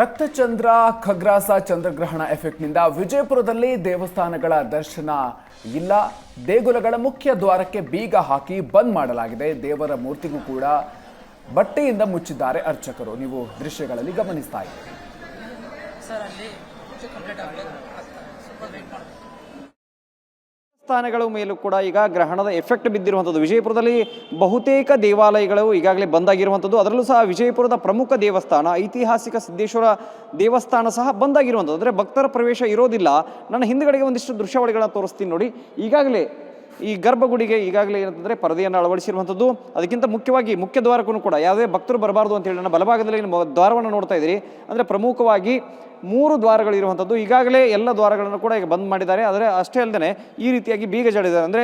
ರಕ್ತಚಂದ್ರ ಖಗ್ರಾಸ, ಚಂದ್ರಗ್ರಹಣ ಎಫೆಕ್ಟ್ನಿಂದ ವಿಜಯಪುರದಲ್ಲಿ ದೇವಸ್ಥಾನಗಳ ದರ್ಶನ ಇಲ್ಲ. ದೇಗುಲಗಳ ಮುಖ್ಯ ದ್ವಾರಕ್ಕೆ ಬೀಗ ಹಾಕಿ ಬಂದ್ ಮಾಡಲಾಗಿದೆ. ದೇವರ ಮೂರ್ತಿಗೂ ಕೂಡ ಬಟ್ಟೆಯಿಂದ ಮುಚ್ಚಿದ್ದಾರೆ ಅರ್ಚಕರು. ನೀವು ದೃಶ್ಯಗಳಲ್ಲಿ ಗಮನಿಸ್ತಾ ಇದ್ದೀರಿ ದೇವಸ್ಥಾನಗಳ ಮೇಲೂ ಕೂಡ ಈಗ ಗ್ರಹಣದ ಎಫೆಕ್ಟ್ ಬಿದ್ದಿರುವಂಥದ್ದು. ವಿಜಯಪುರದಲ್ಲಿ ಬಹುತೇಕ ದೇವಾಲಯಗಳು ಈಗಾಗಲೇ ಬಂದಾಗಿರುವಂಥದ್ದು ಅದರಲ್ಲೂ ಸಹ ವಿಜಯಪುರದ ಪ್ರಮುಖ ದೇವಸ್ಥಾನ, ಐತಿಹಾಸಿಕ ಸಿದ್ದೇಶ್ವರ ದೇವಸ್ಥಾನ ಸಹ ಬಂದಾಗಿರುವಂಥದ್ದು ಅಂದರೆ ಭಕ್ತರ ಪ್ರವೇಶ ಇರೋದಿಲ್ಲ. ನನ್ನ ಹಿಂದುಗಡೆಗೆ ಒಂದಿಷ್ಟು ದೃಶ್ಯಾವಳಿಗಳನ್ನ ತೋರಿಸ್ತೀನಿ ನೋಡಿ. ಈಗಾಗಲೇ ಈ ಗರ್ಭಗುಡಿಗೆ ಈಗಾಗಲೇ ಏನಂತಂದರೆ ಪರದೆಯನ್ನು ಅಳವಡಿಸಿರುವಂಥದ್ದು. ಅದಕ್ಕಿಂತ ಮುಖ್ಯವಾಗಿ ಮುಖ್ಯ ದ್ವಾರಕ್ಕೂ ಕೂಡ, ಯಾವುದೇ ಭಕ್ತರು ಬರಬಾರ್ದು ಅಂತ ಹೇಳಿ ನನ್ನ ಬಲಭಾಗದಲ್ಲಿ ದ್ವಾರವನ್ನು ನೋಡ್ತಾ ಇದ್ದೀರಿ. ಅಂದರೆ ಪ್ರಮುಖವಾಗಿ ಮೂರು ದ್ವಾರಗಳಿರುವಂಥದ್ದು ಈಗಾಗಲೇ ಎಲ್ಲ ದ್ವಾರಗಳನ್ನು ಕೂಡ ಈಗ ಬಂದ್ ಮಾಡಿದ್ದಾರೆ. ಆದರೆ ಅಷ್ಟೇ ಅಲ್ಲದೆ ಈ ರೀತಿಯಾಗಿ ಬೀಗ ಜಡಿದ್ದಾರೆ ಅಂದರೆ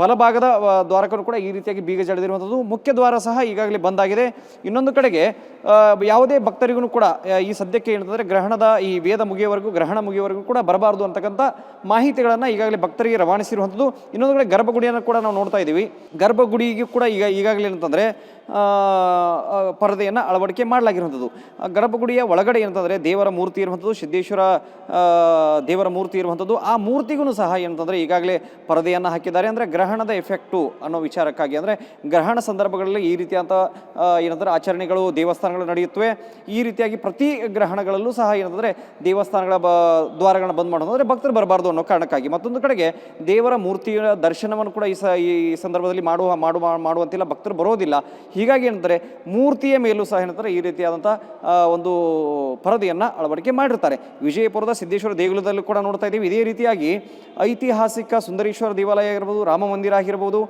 ಬಲಭಾಗದ ದ್ವಾರಕ್ಕೂ ಕೂಡ ಈ ರೀತಿಯಾಗಿ ಬೀಗ ಜಡಿದಿರುವಂಥದ್ದು. ಮುಖ್ಯ ದ್ವಾರ ಸಹ ಈಗಾಗಲೇ ಬಂದಾಗಿದೆ. ಇನ್ನೊಂದು ಕಡೆಗೆ ಯಾವುದೇ ಭಕ್ತರಿಗೂ ಕೂಡ ಈ ಸದ್ಯಕ್ಕೆ ಏನಂತಂದರೆ ಗ್ರಹಣದ ಈ ವೇದ ಮುಗಿಯವರೆಗೂ, ಗ್ರಹಣ ಮುಗಿಯವರೆಗೂ ಕೂಡ ಬರಬಾರ್ದು ಅಂತಕ್ಕಂಥ ಮಾಹಿತಿಗಳನ್ನು ಈಗಾಗಲೇ ಭಕ್ತರಿಗೆ ರವಾನಿಸಿರುವಂಥದ್ದು ಇನ್ನೊಂದು ಕಡೆ ಗರ್ಭಗುಡಿಯನ್ನು ಕೂಡ ನಾವು ನೋಡ್ತಾ ಇದ್ದೀವಿ. ಗರ್ಭಗುಡಿಗೆ ಕೂಡ ಈಗ ಈಗಾಗಲೇ ಏನಂತಂದರೆ ಪರದೆಯನ್ನು ಅಳವಡಿಕೆ ಮಾಡಲಾಗಿರುವಂಥದ್ದು. ಗರ್ಭಗುಡಿಯ ಒಳಗಡೆ ಏನಂತಂದರೆ ದೇವರ ಮೂರ್ತಿ ಇರುವಂಥದ್ದು, ಸಿದ್ದೇಶ್ವರ ದೇವರ ಮೂರ್ತಿ ಇರುವಂಥದ್ದು, ಆ ಮೂರ್ತಿಗೂ ಸಹ ಏನಂತಂದರೆ ಈಗಾಗಲೇ ಪರದೆಯನ್ನು ಹಾಕಿದ್ದಾರೆ. ಅಂದರೆ ಗ್ರಹಣದ ಎಫೆಕ್ಟು ಅನ್ನೋ ವಿಚಾರಕ್ಕಾಗಿ ಅಂದರೆ ಗ್ರಹಣ ಸಂದರ್ಭಗಳಲ್ಲಿ ಈ ರೀತಿಯಾದಂಥ ಏನಂತಂದರೆ ಆಚರಣೆಗಳು, ದೇವಸ್ಥಾನಗಳು ನಡೆಯುತ್ತವೆ. ಈ ರೀತಿಯಾಗಿ ಪ್ರತಿ ಗ್ರಹಣಗಳಲ್ಲೂ ಸಹ ಏನಂತಂದರೆ ದೇವಸ್ಥಾನಗಳ ಬ, ದ್ವಾರಗಳನ್ನ ಬಂದ್ ಮಾಡೋದು ಅಂದರೆ ಭಕ್ತರು ಬರಬಾರ್ದು ಅನ್ನೋ ಕಾರಣಕ್ಕಾಗಿ. ಮತ್ತೊಂದು ಕಡೆಗೆ ದೇವರ ಮೂರ್ತಿಯ ದರ್ಶನವನ್ನು ಕೂಡ ಈ ಸ, ಈ ಸಂದರ್ಭದಲ್ಲಿ ಮಾಡುವ ಮಾಡುವ, ಮಾಡುವಂತಿಲ್ಲ, ಭಕ್ತರು ಬರೋದಿಲ್ಲ. ಹೀಗಾಗಿ ಏನಂತಾರೆ, ಮೂರ್ತಿಯ ಮೇಲೂ ಸಹ ಏನಂತಾರೆ, ಈ ರೀತಿಯಾದಂಥ ಒಂದು ಪರದೆಯನ್ನು ಅಳವಡಿಕೆ ಮಾಡಿರ್ತಾರೆ. ವಿಜಯಪುರದ ಸಿದ್ದೇಶ್ವರ ದೇಗುಲದಲ್ಲೂ ಕೂಡ ನೋಡ್ತಾ ಇದ್ದೀವಿ. ಇದೇ ರೀತಿಯಾಗಿ ಐತಿಹಾಸಿಕ ಸುಂದರೇಶ್ವರ ದೇವಾಲಯ ಆಗಿರ್ಬೋದು, ರಾಮ ಮಂದಿರ ಆಗಿರ್ಬೋದು,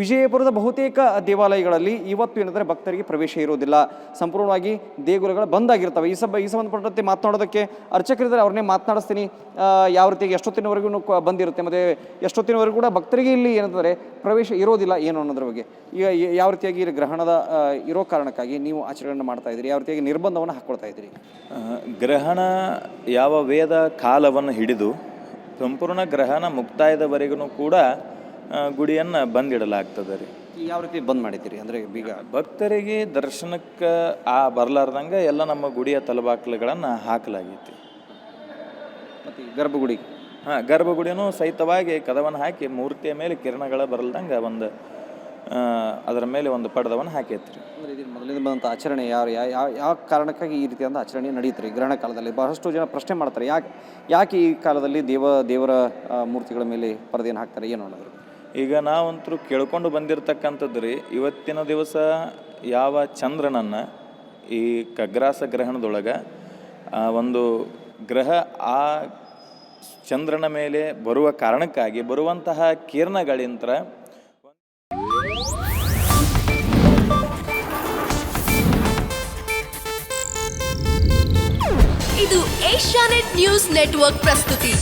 ವಿಜಯಪುರದ ಬಹುತೇಕ ದೇವಾಲಯಗಳಲ್ಲಿ ಇವತ್ತು ಏನಂದರೆ ಭಕ್ತರಿಗೆ ಪ್ರವೇಶ ಇರೋದಿಲ್ಲ ಸಂಪೂರ್ಣವಾಗಿ ದೇಗುಲಗಳು ಬಂದಾಗಿರ್ತವೆ ಈ ಸಬ್, ಈ ಸಂಬಂಧಪಟ್ಟಂತೆ ಮಾತನಾಡೋದಕ್ಕೆ ಅರ್ಚಕರಿದ್ದಾರೆ, ಅವ್ರನ್ನೇ ಮಾತನಾಡಿಸ್ತೀನಿ. ಯಾವ ರೀತಿಯಾಗಿ ಎಷ್ಟೊತ್ತಿನವರೆಗೂ ಬಂದಿರುತ್ತೆ, ಮತ್ತು ಎಷ್ಟೊತ್ತಿನವರೆಗೂ ಕೂಡ ಭಕ್ತರಿಗೆ ಇಲ್ಲಿ ಏನಂತಂದರೆ ಪ್ರವೇಶ ಇರೋದಿಲ್ಲ ಏನು ಅನ್ನೋದ್ರ ಬಗ್ಗೆ. ಈಗ ಯಾವ ರೀತಿಯಾಗಿ ಇಲ್ಲಿ ಗ್ರಹಣದ ಇರೋ ಕಾರಣಕ್ಕಾಗಿ ನೀವು ಆಚರಣೆ ಮಾಡ್ತಾ ಇದ್ದೀರಿ ಯಾವ ರೀತಿಯಾಗಿ ನಿರ್ಬಂಧವನ್ನು ಹಾಕ್ಕೊಳ್ತಾ ಇದ್ದೀರಿ? ಗ್ರಹಣ ಯಾವ ವೇದ ಕಾಲವನ್ನು ಹಿಡಿದು ಸಂಪೂರ್ಣ ಗ್ರಹಣ ಮುಕ್ತಾಯದವರೆಗೂ ಕೂಡ ಗುಡಿಯನ್ನು ಬಂದಿಡಲಾಗ್ತದೆ ರೀ. ಯಾವ ರೀತಿ ಬಂದ್ ಮಾಡಿದ್ದೀರಿ? ಅಂದರೆ ಬೀಗ ಭಕ್ತರಿಗೆ ದರ್ಶನಕ್ಕೆ ಆ ಬರಲಾರ್ದಂಗೆ ಎಲ್ಲ ನಮ್ಮ ಗುಡಿಯ ತಲಬಾಕ್ಲುಗಳನ್ನು ಹಾಕಲಾಗೈತಿ. ಮತ್ತು ಗರ್ಭಗುಡಿ. ಹಾಂ ಗರ್ಭಗುಡಿಯೂ ಸಹಿತವಾಗಿ ಕದವನ್ನು ಹಾಕಿ ಮೂರ್ತಿಯ ಮೇಲೆ ಕಿರಣಗಳ ಬರಲ್ದಂಗೆ ಒಂದು ಅದರ ಮೇಲೆ ಒಂದು ಪಡದವನ್ನು ಹಾಕೈತ್ರಿ. ಅಂದರೆ ಇದು ಮೊದಲಿಂದ ಬಂದಂಥ ಆಚರಣೆ ಯಾರು ಯಾವ ಯಾವ ಯಾವ ಕಾರಣಕ್ಕಾಗಿ ಈ ರೀತಿಯಾದ ಆಚರಣೆ ನಡೆಯುತ್ತೆ ರೀ ಗ್ರಹಣ ಕಾಲದಲ್ಲಿ? ಬಹಳಷ್ಟು ಜನ ಪ್ರಶ್ನೆ ಮಾಡ್ತಾರೆ ಯಾಕೆ ಯಾಕೆ ಈ ಕಾಲದಲ್ಲಿ ದೇವ ದೇವರ ಮೂರ್ತಿಗಳ ಮೇಲೆ ಪರದೆಯನ್ನು ಹಾಕ್ತಾರೆ ಏನು ಅನ್ನೋದು? ಈಗ ನಾವಂತೂ ಕೇಳ್ಕೊಂಡು ಬಂದಿರತಕ್ಕಂಥದ್ದು ರೀ ಇವತ್ತಿನ ದಿವಸ ಯಾವ ಚಂದ್ರನನ್ನು ಈ ಕಗ್ರಾಸ ಗ್ರಹಣದೊಳಗೆ ಒಂದು ಗ್ರಹ ಆ ಚಂದ್ರನ ಮೇಲೆ ಬರುವ ಕಾರಣಕ್ಕಾಗಿ ಬರುವಂತಹ ಕಿರಣಗಳಿಂದ ಇದು ಏಷ್ಯಾನೆಟ್ ನ್ಯೂಸ್ ನೆಟ್ವರ್ಕ್ ಪ್ರಸ್ತುತಿ.